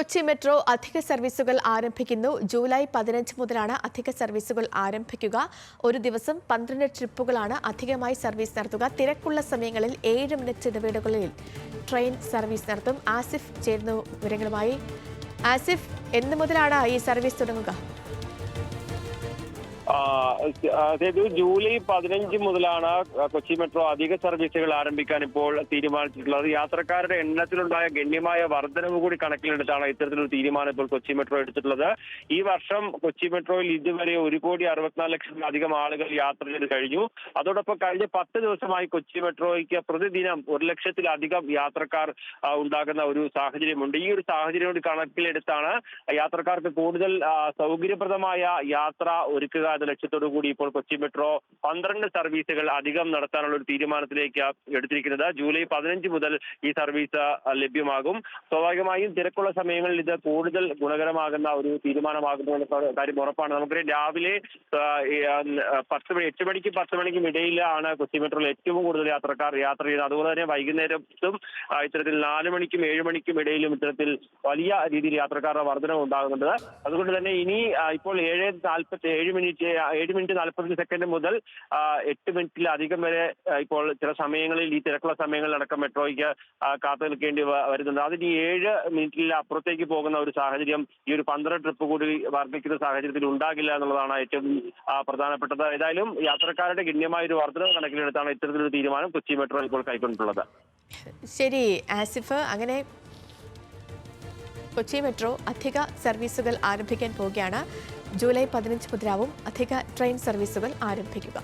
Kochi metro അധിക സർവീസുകൾ ആരംഭിക്കുന്നു. ജൂലൈ പതിനഞ്ച് മുതലാണ് അധിക സർവീസുകൾ ആരംഭിക്കുക. ഒരു ദിവസം പന്ത്രണ്ട് ട്രിപ്പുകളാണ് അധികമായി സർവീസ് നടത്തുക. തിരക്കുള്ള സമയങ്ങളിൽ ഏഴ് മിനിറ്റ് ഇടവേളകളിൽ ട്രെയിൻ സർവീസ് നടത്തും. ആസിഫ് ചേരുന്നു വിവരങ്ങളുമായി. ആസിഫ് എന്നു മുതലാണ് ഈ സർവീസ് തുടങ്ങുക? അതായത് ജൂലൈ പതിനഞ്ച് മുതലാണ് കൊച്ചി മെട്രോ അധിക സർവീസുകൾ ആരംഭിക്കാൻ ഇപ്പോൾ തീരുമാനിച്ചിട്ടുള്ളത്. യാത്രക്കാരുടെ എണ്ണത്തിലുണ്ടായ ഗണ്യമായ വർധനവ് കൂടി കണക്കിലെടുത്താണ് ഇത്തരത്തിലൊരു തീരുമാനം ഇപ്പോൾ കൊച്ചി മെട്രോ എടുത്തിട്ടുള്ളത്. ഈ വർഷം കൊച്ചി മെട്രോയിൽ ഇതുവരെ ഒരു കോടി അറുപത്തിനാല് ലക്ഷത്തിലധികം ആളുകൾ യാത്ര ചെയ്ത് കഴിഞ്ഞു. അതോടൊപ്പം കഴിഞ്ഞ പത്ത് ദിവസമായി കൊച്ചി മെട്രോയ്ക്ക് പ്രതിദിനം ഒരു ലക്ഷത്തിലധികം യാത്രക്കാർ ഉണ്ടാകുന്ന ഒരു സാഹചര്യമുണ്ട്. ഈ ഒരു സാഹചര്യം കൂടി കണക്കിലെടുത്താണ് യാത്രക്കാർക്ക് കൂടുതൽ സൗകര്യപ്രദമായ യാത്ര ഒരുക്കുക എന്ന ലക്ഷ്യത്തോടു കൂടി ഇപ്പോൾ കൊച്ചി മെട്രോ പന്ത്രണ്ട് സർവീസുകൾ അധികം നടത്താനുള്ള ഒരു തീരുമാനത്തിലേക്ക് എടുത്തിരിക്കുന്നത്. ജൂലൈ പതിനഞ്ച് മുതൽ ഈ സർവീസ് ലഭ്യമാകും. സ്വാഭാവികമായും തിരക്കുള്ള സമയങ്ങളിൽ ഇത് കൂടുതൽ ഗുണകരമാകുന്ന ഒരു തീരുമാനമാകുന്നു എന്ന കാര്യം ഉറപ്പാണ്. നമുക്കറിയാം രാവിലെ പത്ത് മണി എട്ട് മണിക്കും പത്ത് മണിക്കും ഇടയിലാണ് കൊച്ചി മെട്രോയിൽ ഏറ്റവും കൂടുതൽ യാത്രക്കാർ യാത്ര ചെയ്യുന്നത്. അതുപോലെ തന്നെ വൈകുന്നേരത്തും ഇത്തരത്തിൽ നാല് മണിക്കും ഏഴ് മണിക്കും ഇടയിലും ഇത്തരത്തിൽ വലിയ രീതിയിൽ യാത്രക്കാരുടെ വർധനം ഉണ്ടാകുന്നുണ്ട് അതുകൊണ്ട് തന്നെ ഇനി ഇപ്പോൾ ഏഴ് നാൽപ്പത്തി ഏഴ് മിനിറ്റ് ആ, ഏഴ് മിനിറ്റ് നാൽപ്പത്തഞ്ച് സെക്കൻഡ് മുതൽ എട്ട് മിനിറ്റിലധികം വരെ ഇപ്പോൾ ചില സമയങ്ങളിൽ ഈ തിരക്കുള്ള സമയങ്ങളിലടക്കം മെട്രോയ്ക്ക് കാത്തു നിൽക്കേണ്ടി വരുന്നുണ്ട്. അതിന് ഏഴ് മിനിറ്റിൽ അപ്പുറത്തേക്ക് പോകുന്ന ഒരു സാഹചര്യം ഈ ഒരു പന്ത്രണ്ട് ട്രിപ്പ് കൂടി വർദ്ധിക്കുന്ന സാഹചര്യത്തിൽ ഉണ്ടാകില്ല എന്നുള്ളതാണ് ഏറ്റവും പ്രധാനപ്പെട്ടത്. ഏതായാലും യാത്രക്കാരുടെ ഗണ്യമായ ഒരു വർധനവ് കണക്കിലെടുത്താണ് ഇത്തരത്തിലൊരു തീരുമാനം കൊച്ചി മെട്രോ ഇപ്പോൾ കൈക്കൊണ്ടിട്ടുള്ളത്. ശരി ആസിഫ് അങ്ങനെ കൊച്ചി മെട്രോ അധിക സർവീസുകൾ ആരംഭിക്കാൻ പോവുകയാണ്. ജൂലൈ പതിനഞ്ച് മുതലാവും അധിക ട്രെയിൻ സർവീസുകൾ ആരംഭിക്കുക.